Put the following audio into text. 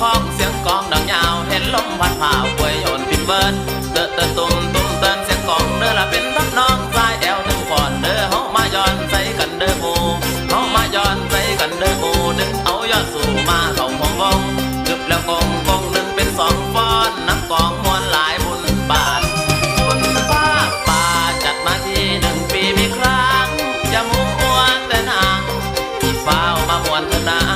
ของเสียงกองดังยาว เห็นลมพัดผ่าควยโยนปิดเวิร์ดเตอะเตะตุ้มตุ้มเตินเสียงกองเนอละเป็นรับน้องสายแอวถึงก่อนเด้อเฮามาย้อนใส่กันเด้อหมูเฮามาย้อนใส่กันเด้อหมูนึงเอายอดสู่มาเข้าห้องวงจึบแล้วกองกองหนึ่งเป็นสองฟอนน้ำกองมวลหลายบุญบาทบุญป้าป่าจัดมาทีหนึ่งปีมีครั้งจะมุ่ามัวแต่นางที่เฝ้ามามวนเถอนา